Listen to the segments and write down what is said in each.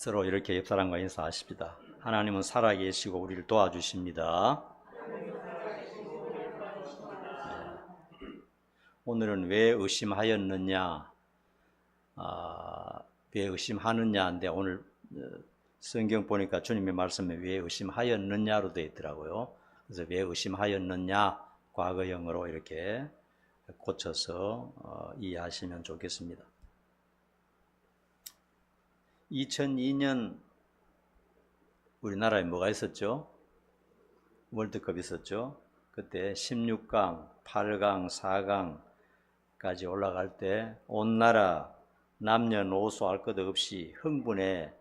서로 이렇게 옆 사람과 인사하십니다. 하나님은 살아계시고 우리를 도와주십니다. 네. 오늘은 왜 의심하였느냐, 아, 왜 의심하느냐인데 오늘 어, 성경 보니까 주님의 말씀에 왜 의심하였느냐로 되어 있더라고요. 그래서 왜 의심하였느냐 과거형으로 이렇게 고쳐서 어, 이해하시면 좋겠습니다. 2002년 우리나라에 뭐가 있었죠? 월드컵 있었죠? 그때 16강, 8강, 4강까지 올라갈 때 온 나라 남녀노소 할 것 없이 흥분의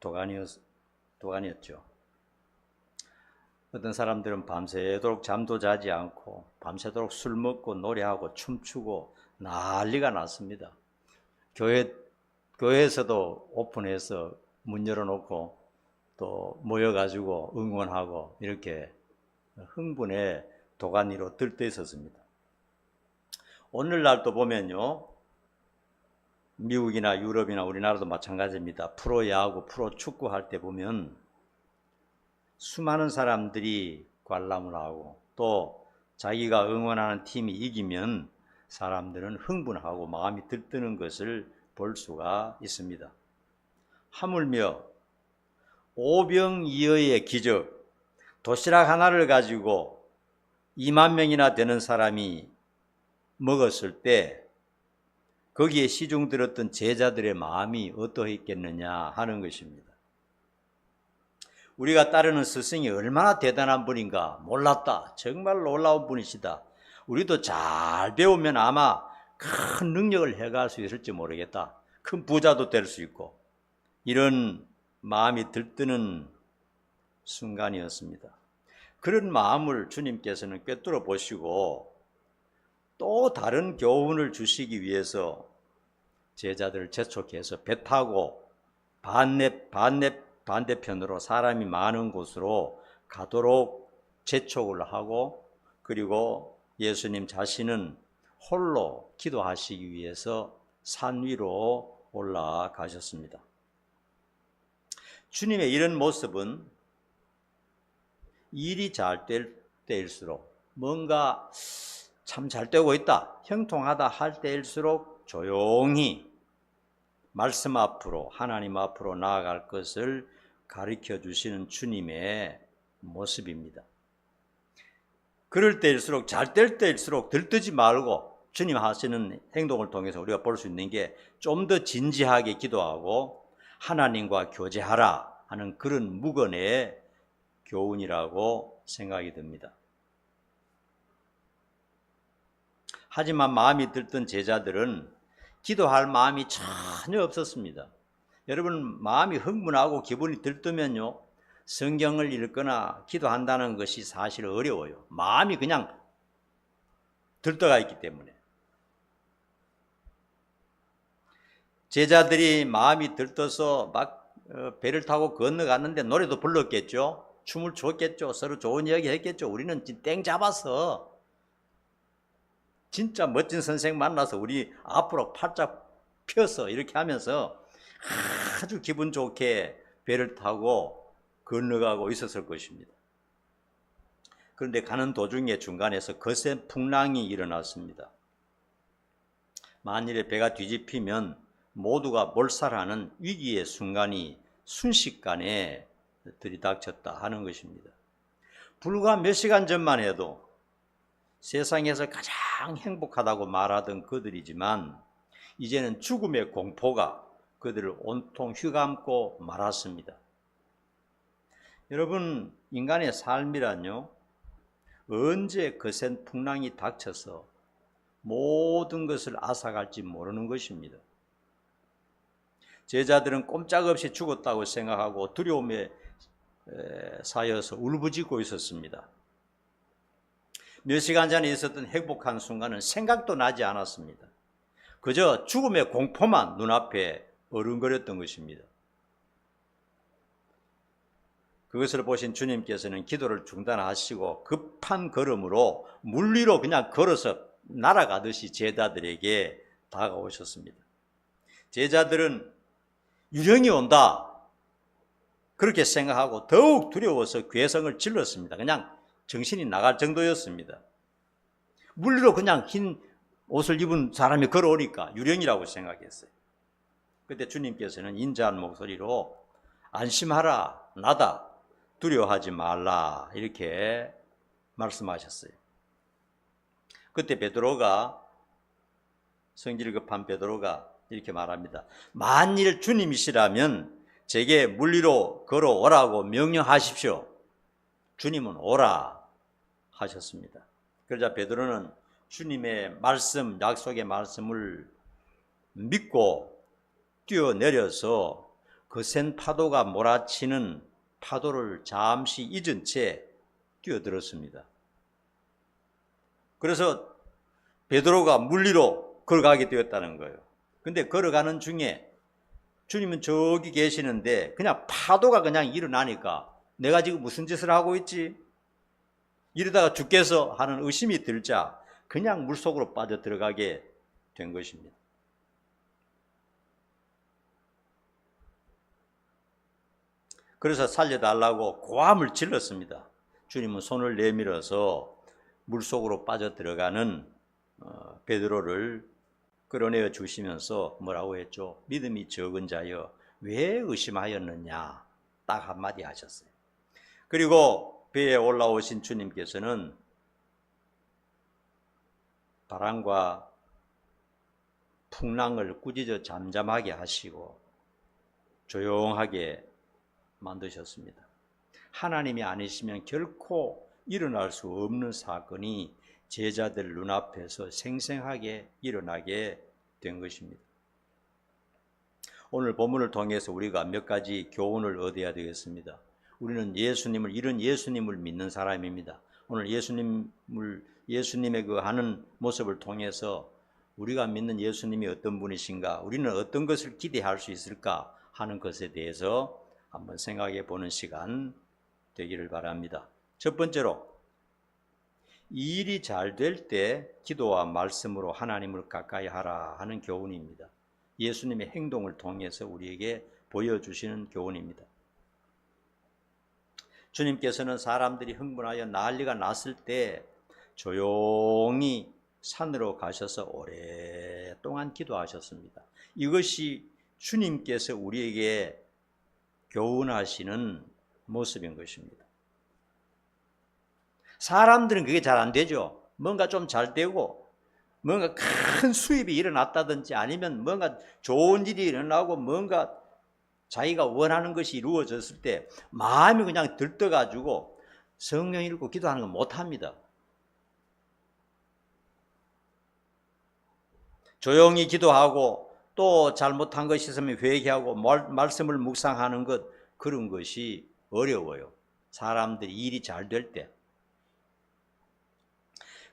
도가니였, 도가니였죠. 어떤 사람들은 밤새도록 잠도 자지 않고 밤새도록 술 먹고 노래하고 춤추고 난리가 났습니다. 교회 교회에서도 오픈해서 문 열어놓고 또 모여가지고 응원하고 이렇게 흥분의 도가니로 들떠 있었습니다. 오늘날도 보면요. 미국이나 유럽이나 우리나라도 마찬가지입니다. 프로야구, 프로축구 할 때 보면 수많은 사람들이 관람을 하고 또 자기가 응원하는 팀이 이기면 사람들은 흥분하고 마음이 들뜨는 것을 볼 수가 있습니다. 하물며 오병이어의 기적, 도시락 하나를 가지고 2만 명이나 되는 사람이 먹었을 때 거기에 시중 들었던 제자들의 마음이 어떠했겠느냐 하는 것입니다. 우리가 따르는 스승이 얼마나 대단한 분인가 몰랐다. 정말 놀라운 분이시다. 우리도 잘 배우면 아마 큰 능력을 해갈 수 있을지 모르겠다. 큰 부자도 될 수 있고 이런 마음이 들뜨는 순간이었습니다. 그런 마음을 주님께서는 꿰뚫어 보시고 또 다른 교훈을 주시기 위해서 제자들을 재촉해서 배 타고 반대, 반대, 반대편으로 사람이 많은 곳으로 가도록 재촉을 하고 그리고 예수님 자신은 홀로 기도하시기 위해서 산 위로 올라가셨습니다. 주님의 이런 모습은 일이 잘 될 때일수록 뭔가 참 잘 되고 있다, 형통하다 할 때일수록 조용히 말씀 앞으로, 하나님 앞으로 나아갈 것을 가르쳐 주시는 주님의 모습입니다. 그럴 때일수록 잘 될 때일수록 들뜨지 말고 주님 하시는 행동을 통해서 우리가 볼 수 있는 게 좀 더 진지하게 기도하고 하나님과 교제하라 하는 그런 무건의 교훈이라고 생각이 듭니다. 하지만 마음이 들던 제자들은 기도할 마음이 전혀 없었습니다. 여러분, 마음이 흥분하고 기분이 들뜨면요, 성경을 읽거나 기도한다는 것이 사실 어려워요. 마음이 그냥 들떠가 있기 때문에. 제자들이 마음이 들떠서 막 어, 배를 타고 건너갔는데 노래도 불렀겠죠. 춤을 췄겠죠. 서로 좋은 이야기 했겠죠. 우리는 땡 잡아서 진짜 멋진 선생 만나서 우리 앞으로 팔짝 펴서 이렇게 하면서 아주 기분 좋게 배를 타고 건너가고 있었을 것입니다. 그런데 가는 도중에 중간에서 거센 풍랑이 일어났습니다. 만일에 배가 뒤집히면 모두가 몰살하는 위기의 순간이 순식간에 들이닥쳤다 하는 것입니다. 불과 몇 시간 전만 해도 세상에서 가장 행복하다고 말하던 그들이지만 이제는 죽음의 공포가 그들을 온통 휘감고 말았습니다. 여러분, 인간의 삶이란요, 언제 거센 풍랑이 닥쳐서 모든 것을 앗아갈지 모르는 것입니다. 제자들은 꼼짝없이 죽었다고 생각하고 두려움에 사여서 울부짖고 있었습니다. 몇 시간 전에 있었던 행복한 순간은 생각도 나지 않았습니다. 그저 죽음의 공포만 눈앞에 어른거렸던 것입니다. 그것을 보신 주님께서는 기도를 중단하시고 급한 걸음으로 물리로 그냥 걸어서 날아가듯이 제자들에게 다가오셨습니다. 제자들은 유령이 온다 그렇게 생각하고 더욱 두려워서 괴성을 질렀습니다. 그냥 정신이 나갈 정도였습니다. 물리로 그냥 흰 옷을 입은 사람이 걸어오니까 유령이라고 생각했어요. 그때 주님께서는 인자한 목소리로 안심하라, 나다, 두려워하지 말라 이렇게 말씀하셨어요. 그때 베드로가 성질 급한 베드로가 이렇게 말합니다. 만일 주님이시라면 제게 물리로 걸어오라고 명령하십시오. 주님은 오라 하셨습니다. 그러자 베드로는 주님의 말씀, 약속의 말씀을 믿고 뛰어내려서 거센 파도가 몰아치는 파도를 잠시 잊은 채 뛰어들었습니다. 그래서 베드로가 물리로 걸어가게 되었다는 거예요. 근데 걸어가는 중에 주님은 저기 계시는데 그냥 파도가 그냥 일어나니까 내가 지금 무슨 짓을 하고 있지? 이러다가 죽겠어 하는 의심이 들자 그냥 물속으로 빠져 들어가게 된 것입니다. 그래서 살려달라고 고함을 질렀습니다. 주님은 손을 내밀어서 물속으로 빠져 들어가는 어, 베드로를 끌어내어 주시면서 뭐라고 했죠? 믿음이 적은 자여 왜 의심하였느냐? 딱 한마디 하셨어요. 그리고 배에 올라오신 주님께서는 바람과 풍랑을 꾸짖어 잠잠하게 하시고 조용하게 만드셨습니다. 하나님이 아니시면 결코 일어날 수 없는 사건이 제자들 눈앞에서 생생하게 일어나게 된 것입니다. 오늘 본문을 통해서 우리가 몇 가지 교훈을 얻어야 되겠습니다. 우리는 예수님을 이런 예수님을 믿는 사람입니다. 오늘 예수님을 예수님의 그 하는 모습을 통해서 우리가 믿는 예수님이 어떤 분이신가, 우리는 어떤 것을 기대할 수 있을까 하는 것에 대해서 한번 생각해 보는 시간 되기를 바랍니다. 첫 번째로 이 일이 잘 될 때 기도와 말씀으로 하나님을 가까이 하라 하는 교훈입니다. 예수님의 행동을 통해서 우리에게 보여주시는 교훈입니다. 주님께서는 사람들이 흥분하여 난리가 났을 때 조용히 산으로 가셔서 오랫동안 기도하셨습니다. 이것이 주님께서 우리에게 교훈하시는 모습인 것입니다. 사람들은 그게 잘 안 되죠. 뭔가 좀 잘 되고, 뭔가 큰 수입이 일어났다든지 아니면 뭔가 좋은 일이 일어나고 뭔가 자기가 원하는 것이 이루어졌을 때 마음이 그냥 들떠가지고 성령 읽고 기도하는 건 못합니다. 조용히 기도하고 또 잘못한 것이 있으면 회개하고 말씀을 묵상하는 것 그런 것이 어려워요. 사람들이 일이 잘 될 때.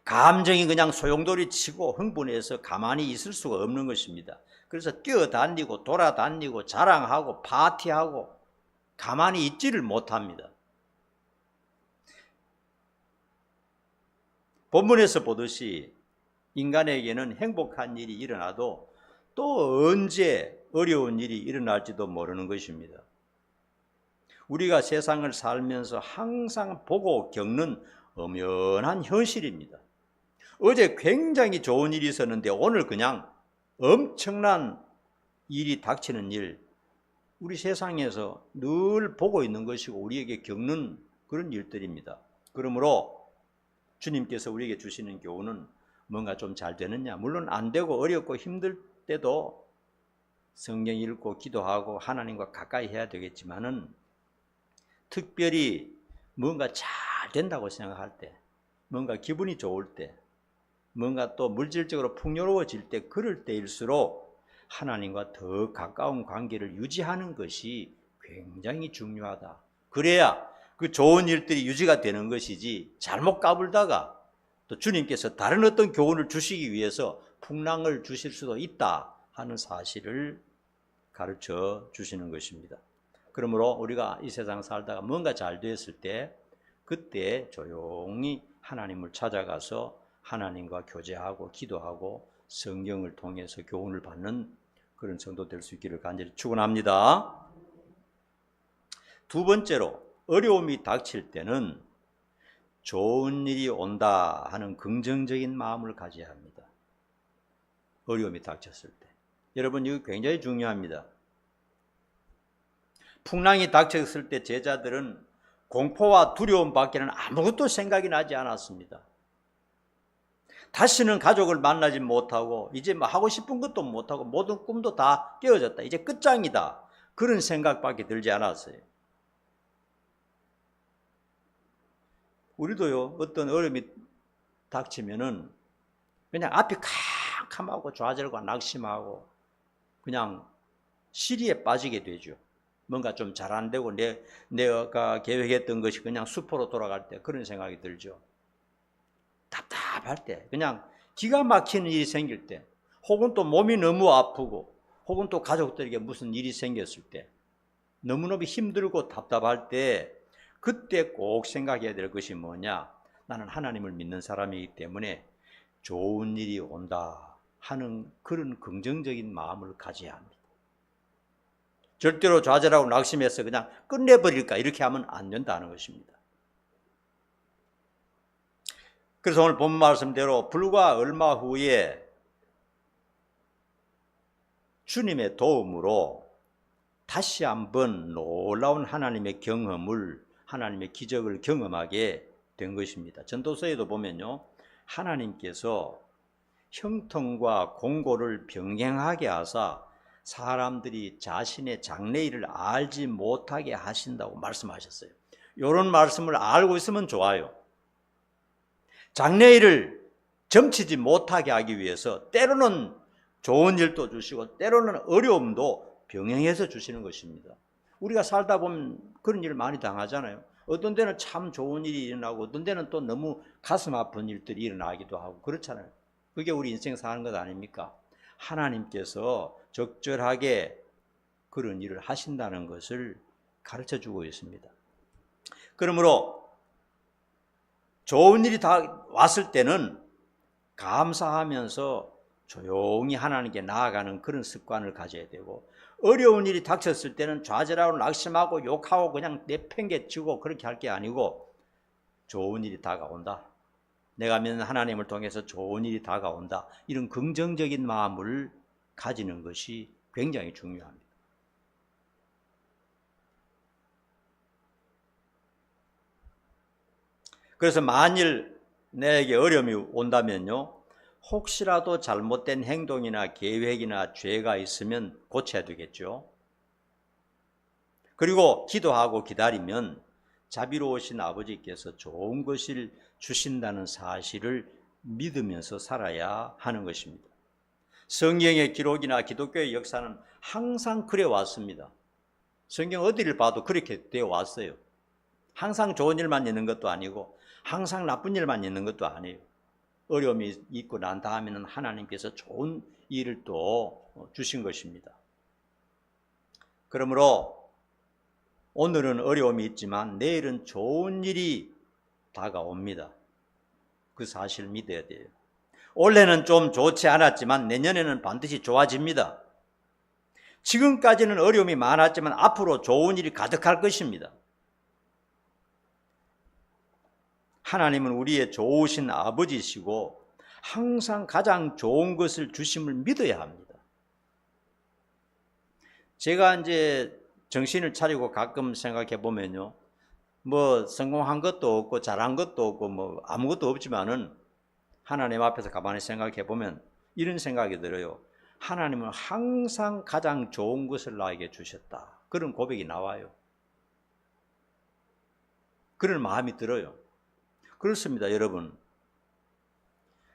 감정이 그냥 소용돌이 치고 흥분해서 가만히 있을 수가 없는 것입니다. 그래서 뛰어다니고 돌아다니고 자랑하고 파티하고 가만히 있지를 못합니다. 본문에서 보듯이 인간에게는 행복한 일이 일어나도 또 언제 어려운 일이 일어날지도 모르는 것입니다. 우리가 세상을 살면서 항상 보고 겪는 엄연한 현실입니다. 어제 굉장히 좋은 일이 있었는데 오늘 그냥 엄청난 일이 닥치는 일, 우리 세상에서 늘 보고 있는 것이고 우리에게 겪는 그런 일들입니다. 그러므로 주님께서 우리에게 주시는 교훈은 뭔가 좀 잘 되느냐? 물론 안 되고 어렵고 힘들 때도 성경 읽고 기도하고 하나님과 가까이 해야 되겠지만은 특별히 뭔가 잘 된다고 생각할 때, 뭔가 기분이 좋을 때, 뭔가 또 물질적으로 풍요로워질 때, 그럴 때일수록 하나님과 더 가까운 관계를 유지하는 것이 굉장히 중요하다. 그래야 그 좋은 일들이 유지가 되는 것이지 잘못 까불다가 또 주님께서 다른 어떤 교훈을 주시기 위해서 풍랑을 주실 수도 있다 하는 사실을 가르쳐 주시는 것입니다. 그러므로 우리가 이 세상 살다가 뭔가 잘 됐을 때 그때 조용히 하나님을 찾아가서 하나님과 교제하고 기도하고 성경을 통해서 교훈을 받는 그런 정도 될 수 있기를 간절히 축원합니다. 두 번째로 어려움이 닥칠 때는 좋은 일이 온다 하는 긍정적인 마음을 가져야 합니다. 어려움이 닥쳤을 때. 여러분 이거 굉장히 중요합니다. 풍랑이 닥쳤을 때 제자들은 공포와 두려움 밖에는 아무것도 생각이 나지 않았습니다. 다시는 가족을 만나지 못하고 이제 뭐 하고 싶은 것도 못하고 모든 꿈도 다 깨어졌다. 이제 끝장이다. 그런 생각밖에 들지 않았어요. 우리도요 어떤 어려움이 닥치면은 그냥 앞이 캄캄하고 좌절과 낙심하고 그냥 시리에 빠지게 되죠. 뭔가 좀 잘 안 되고 내, 내가 계획했던 것이 그냥 수포로 돌아갈 때 그런 생각이 들죠. 답답 할 때, 그냥 기가 막히는 일이 생길 때, 혹은 또 몸이 너무 아프고, 혹은 또 가족들에게 무슨 일이 생겼을 때, 너무너무 힘들고 답답할 때, 그때 꼭 생각해야 될 것이 뭐냐? 나는 하나님을 믿는 사람이기 때문에 좋은 일이 온다 하는 그런 긍정적인 마음을 가져야 합니다. 절대로 좌절하고 낙심해서 그냥 끝내버릴까 이렇게 하면 안 된다는 것입니다. 그래서 오늘 본 말씀대로 불과 얼마 후에 주님의 도움으로 다시 한번 놀라운 하나님의 경험을 하나님의 기적을 경험하게 된 것입니다. 전도서에도 보면요. 하나님께서 형통과 공고를 병행하게 하사 사람들이 자신의 장래일을 알지 못하게 하신다고 말씀하셨어요. 이런 말씀을 알고 있으면 좋아요. 장래일을 점치지 못하게 하기 위해서 때로는 좋은 일도 주시고 때로는 어려움도 병행해서 주시는 것입니다. 우리가 살다 보면 그런 일을 많이 당하잖아요. 어떤 데는 참 좋은 일이 일어나고 어떤 데는 또 너무 가슴 아픈 일들이 일어나기도 하고 그렇잖아요. 그게 우리 인생 사는 것 아닙니까? 하나님께서 적절하게 그런 일을 하신다는 것을 가르쳐 주고 있습니다. 그러므로 좋은 일이 다 왔을 때는 감사하면서 조용히 하나님께 나아가는 그런 습관을 가져야 되고 어려운 일이 닥쳤을 때는 좌절하고 낙심하고 욕하고 그냥 내팽개치고 그렇게 할 게 아니고 좋은 일이 다가온다. 내가 믿는 하나님을 통해서 좋은 일이 다가온다. 이런 긍정적인 마음을 가지는 것이 굉장히 중요합니다. 그래서 만일 내게 어려움이 온다면요. 혹시라도 잘못된 행동이나 계획이나 죄가 있으면 고쳐야 되겠죠. 그리고 기도하고 기다리면 자비로우신 아버지께서 좋은 것을 주신다는 사실을 믿으면서 살아야 하는 것입니다. 성경의 기록이나 기독교의 역사는 항상 그래 왔습니다. 성경 어디를 봐도 그렇게 되어 왔어요. 항상 좋은 일만 있는 것도 아니고 항상 나쁜 일만 있는 것도 아니에요. 어려움이 있고 난 다음에는 하나님께서 좋은 일을 또 주신 것입니다. 그러므로 오늘은 어려움이 있지만 내일은 좋은 일이 다가옵니다. 그 사실을 믿어야 돼요. 올해는 좀 좋지 않았지만 내년에는 반드시 좋아집니다. 지금까지는 어려움이 많았지만 앞으로 좋은 일이 가득할 것입니다. 하나님은 우리의 좋으신 아버지시고 항상 가장 좋은 것을 주심을 믿어야 합니다. 제가 이제 정신을 차리고 가끔 생각해 보면요. 뭐 성공한 것도 없고 잘한 것도 없고 뭐 아무것도 없지만은 하나님 앞에서 가만히 생각해 보면 이런 생각이 들어요. 하나님은 항상 가장 좋은 것을 나에게 주셨다. 그런 고백이 나와요. 그런 마음이 들어요. 그렇습니다, 여러분.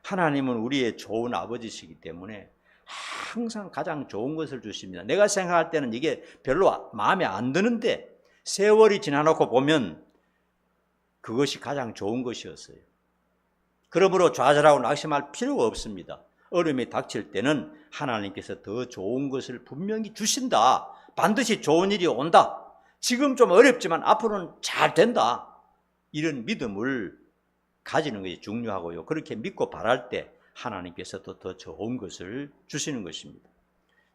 하나님은 우리의 좋은 아버지시기 때문에 항상 가장 좋은 것을 주십니다. 내가 생각할 때는 이게 별로 마음에 안 드는데 세월이 지나놓고 보면 그것이 가장 좋은 것이었어요. 그러므로 좌절하고 낙심할 필요가 없습니다. 어려움이 닥칠 때는 하나님께서 더 좋은 것을 분명히 주신다. 반드시 좋은 일이 온다. 지금 좀 어렵지만 앞으로는 잘 된다. 이런 믿음을 가지는 것이 중요하고요. 그렇게 믿고 바랄 때 하나님께서도 더 좋은 것을 주시는 것입니다.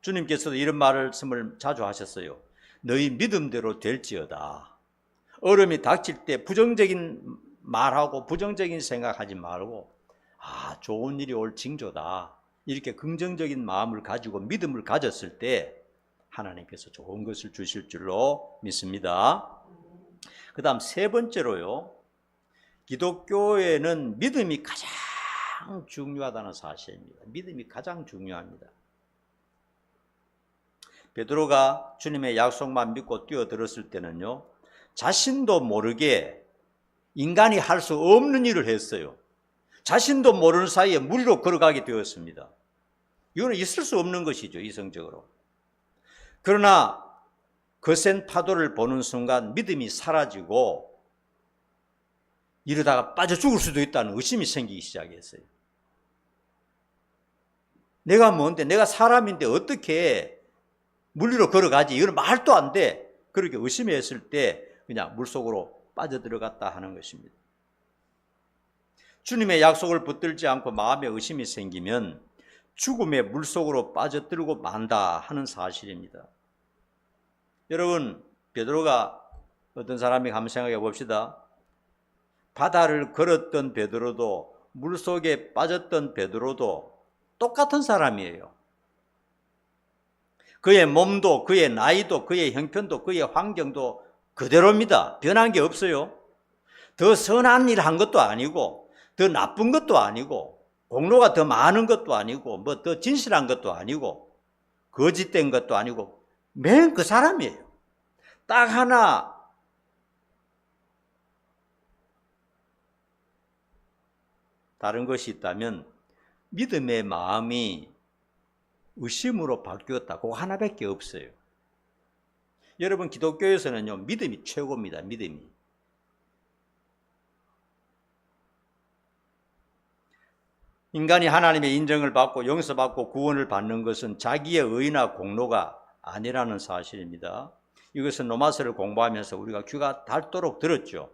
주님께서도 이런 말씀을 자주 하셨어요. 너희 믿음대로 될지어다. 어려움이 닥칠 때 부정적인 말하고 부정적인 생각하지 말고 아 좋은 일이 올 징조다 이렇게 긍정적인 마음을 가지고 믿음을 가졌을 때 하나님께서 좋은 것을 주실 줄로 믿습니다. 그 다음 세 번째로요. 기독교에는 믿음이 가장 중요하다는 사실입니다. 믿음이 가장 중요합니다. 베드로가 주님의 약속만 믿고 뛰어들었을 때는요. 자신도 모르게 인간이 할 수 없는 일을 했어요. 자신도 모르는 사이에 물로 걸어가게 되었습니다. 이거는 있을 수 없는 것이죠, 이성적으로. 그러나 거센 파도를 보는 순간 믿음이 사라지고 이러다가 빠져 죽을 수도 있다는 의심이 생기기 시작했어요. 내가 뭔데, 내가 사람인데 어떻게 물 위로 걸어가지? 이건 말도 안 돼. 그렇게 의심했을 때 그냥 물 속으로 빠져들어갔다 하는 것입니다. 주님의 약속을 붙들지 않고 마음에 의심이 생기면 죽음의 물 속으로 빠져들고 만다 하는 사실입니다. 여러분, 베드로가 어떤 사람이 생각해 봅시다. 바다를 걸었던 베드로도 물 속에 빠졌던 베드로도 똑같은 사람이에요. 그의 몸도 그의 나이도 그의 형편도 그의 환경도 그대로입니다. 변한 게 없어요. 더 선한 일 한 것도 아니고 더 나쁜 것도 아니고 공로가 더 많은 것도 아니고 뭐 더 진실한 것도 아니고 거짓된 것도 아니고 맨 그 사람이에요. 딱 하나 다른 것이 있다면 믿음의 마음이 의심으로 바뀌었다. 그거 하나밖에 없어요. 여러분 기독교에서는요 믿음이 최고입니다. 믿음이. 인간이 하나님의 인정을 받고 용서받고 구원을 받는 것은 자기의 의나 공로가 아니라는 사실입니다. 이것은 로마서를 공부하면서 우리가 귀가 닳도록 들었죠.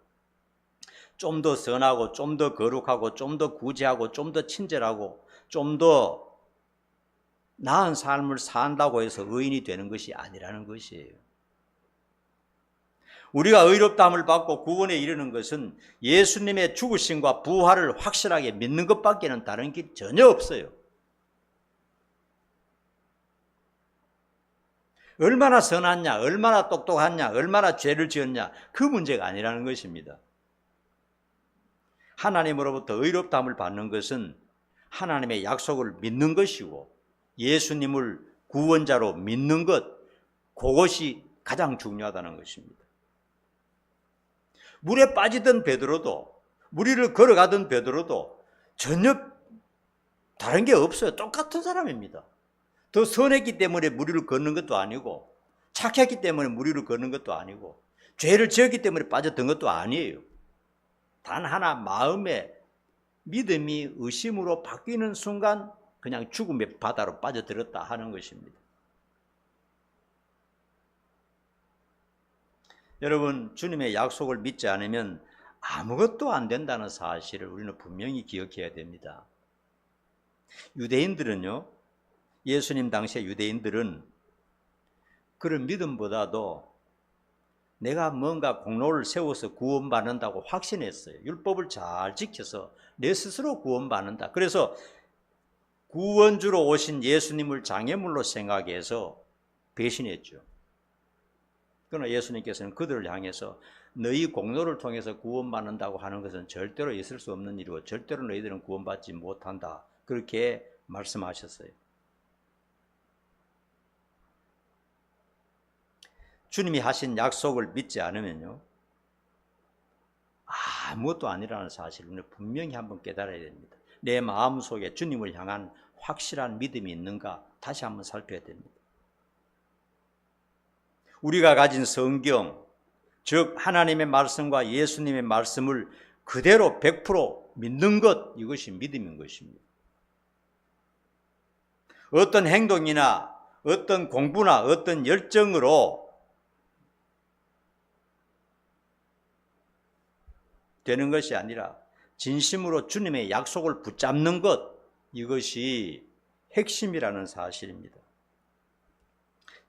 좀 더 선하고 좀 더 거룩하고 좀 더 구제하고 좀 더 친절하고 좀 더 나은 삶을 산다고 해서 의인이 되는 것이 아니라는 것이에요. 우리가 의롭다함을 받고 구원에 이르는 것은 예수님의 죽으심과 부활을 확실하게 믿는 것밖에는 다른 길 전혀 없어요. 얼마나 선하냐, 얼마나 똑똑하냐, 얼마나 죄를 지었냐, 그 문제가 아니라는 것입니다. 하나님으로부터 의롭다함을 받는 것은 하나님의 약속을 믿는 것이고 예수님을 구원자로 믿는 것, 그것이 가장 중요하다는 것입니다. 물에 빠지던 베드로도 물 위를 걸어가던 베드로도 전혀 다른 게 없어요. 똑같은 사람입니다. 더 선했기 때문에 물 위를 걷는 것도 아니고 착했기 때문에 물 위를 걷는 것도 아니고 죄를 지었기 때문에 빠졌던 것도 아니에요. 단 하나 마음에 믿음이 의심으로 바뀌는 순간 그냥 죽음의 바다로 빠져들었다 하는 것입니다. 여러분, 주님의 약속을 믿지 않으면 아무것도 안 된다는 사실을 우리는 분명히 기억해야 됩니다. 유대인들은요, 예수님 당시의 유대인들은 그런 믿음보다도 내가 뭔가 공로를 세워서 구원받는다고 확신했어요. 율법을 잘 지켜서 내 스스로 구원받는다. 그래서 구원주로 오신 예수님을 장애물로 생각해서 배신했죠. 그러나 예수님께서는 그들을 향해서 너희 공로를 통해서 구원받는다고 하는 것은 절대로 있을 수 없는 일이고 절대로 너희들은 구원받지 못한다. 그렇게 말씀하셨어요. 주님이 하신 약속을 믿지 않으면요. 아무것도 아니라는 사실을 분명히 한번 깨달아야 됩니다. 내 마음 속에 주님을 향한 확실한 믿음이 있는가 다시 한번 살펴야 됩니다. 우리가 가진 성경, 즉 하나님의 말씀과 예수님의 말씀을 그대로 100% 믿는 것 이것이 믿음인 것입니다. 어떤 행동이나 어떤 공부나 어떤 열정으로 되는 것이 아니라 진심으로 주님의 약속을 붙잡는 것 이것이 핵심이라는 사실입니다.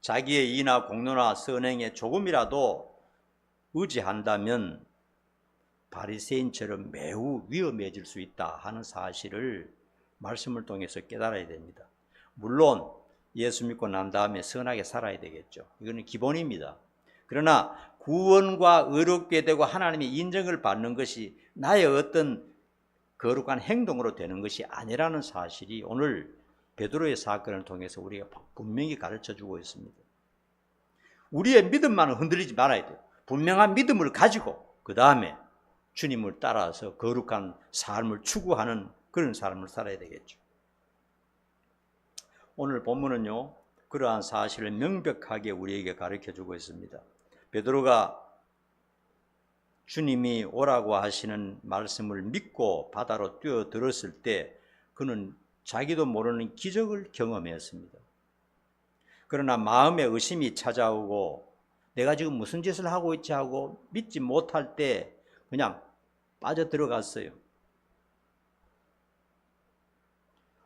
자기의 이나 공로나 선행에 조금이라도 의지한다면 바리새인처럼 매우 위험해질 수 있다 하는 사실을 말씀을 통해서 깨달아야 됩니다. 물론 예수 믿고 난 다음에 선하게 살아야 되겠죠. 이거는 기본입니다. 그러나 구원과 의롭게 되고 하나님의 인정을 받는 것이 나의 어떤 거룩한 행동으로 되는 것이 아니라는 사실이 오늘 베드로의 사건을 통해서 우리가 분명히 가르쳐 주고 있습니다. 우리의 믿음만은 흔들리지 말아야 돼요. 분명한 믿음을 가지고 그 다음에 주님을 따라서 거룩한 삶을 추구하는 그런 삶을 살아야 되겠죠. 오늘 본문은요 그러한 사실을 명백하게 우리에게 가르쳐 주고 있습니다. 베드로가 주님이 오라고 하시는 말씀을 믿고 바다로 뛰어들었을 때 그는 자기도 모르는 기적을 경험했습니다. 그러나 마음에 의심이 찾아오고 내가 지금 무슨 짓을 하고 있지 하고 믿지 못할 때 그냥 빠져 들어갔어요.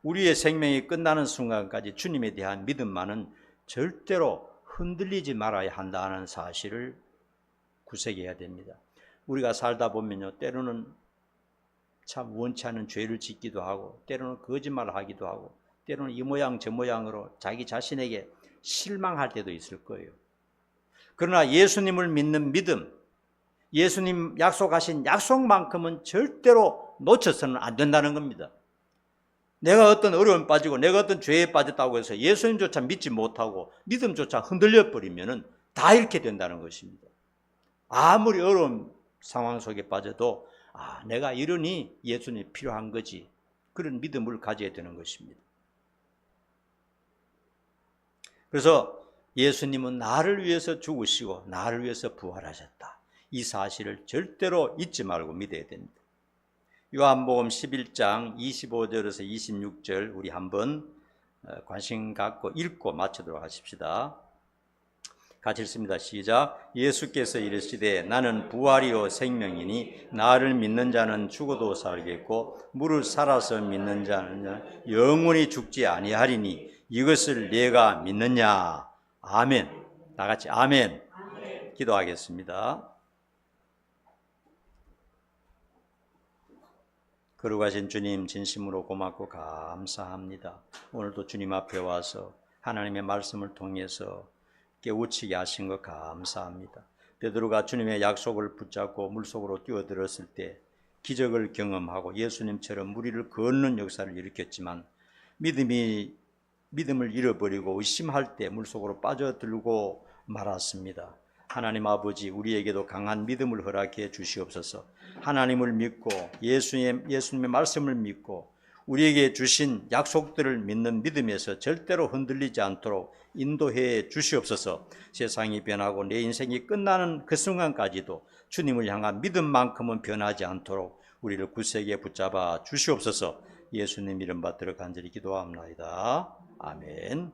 우리의 생명이 끝나는 순간까지 주님에 대한 믿음만은 절대로 흔들리지 말아야 한다는 사실을 구색해야 됩니다. 우리가 살다 보면요, 때로는 참 원치 않은 죄를 짓기도 하고, 때로는 거짓말을 하기도 하고, 때로는 이 모양 저 모양으로 자기 자신에게 실망할 때도 있을 거예요. 그러나 예수님을 믿는 믿음, 예수님 약속하신 약속만큼은 절대로 놓쳐서는 안 된다는 겁니다. 내가 어떤 어려움 빠지고 내가 어떤 죄에 빠졌다고 해서 예수님조차 믿지 못하고 믿음조차 흔들려 버리면은 다 잃게 된다는 것입니다. 아무리 어려운 상황 속에 빠져도 아, 내가 이러니 예수님이 필요한 거지. 그런 믿음을 가져야 되는 것입니다. 그래서 예수님은 나를 위해서 죽으시고 나를 위해서 부활하셨다. 이 사실을 절대로 잊지 말고 믿어야 됩니다. 요한복음 11장 25절에서 26절 우리 한번 어, 관심 갖고 읽고 마치도록 하십시다. 같이 읽습니다. 시작. 예수께서 이르시되 나는 부활이요 생명이니 나를 믿는 자는 죽어도 살겠고 무릇 살아서 믿는 자는 영원히 죽지 아니하리니 이것을 내가 믿느냐. 아멘. 다 같이 아멘. 기도하겠습니다. 거룩하신 주님 진심으로 고맙고 감사합니다. 오늘도 주님 앞에 와서 하나님의 말씀을 통해서 깨우치게 하신 것 감사합니다. 베드로가 주님의 약속을 붙잡고 물속으로 뛰어들었을 때 기적을 경험하고 예수님처럼 무리를 걷는 역사를 일으켰지만 믿음이 믿음을 잃어버리고 의심할 때 물속으로 빠져들고 말았습니다. 하나님 아버지 우리에게도 강한 믿음을 허락해 주시옵소서. 하나님을 믿고 예수님 예수님의 말씀을 믿고 우리에게 주신 약속들을 믿는 믿음에서 절대로 흔들리지 않도록 인도해 주시옵소서. 세상이 변하고 내 인생이 끝나는 그 순간까지도 주님을 향한 믿음만큼은 변하지 않도록 우리를 굳세게 붙잡아 주시옵소서. 예수님 이름 받들어 간절히 기도합니다. 아멘.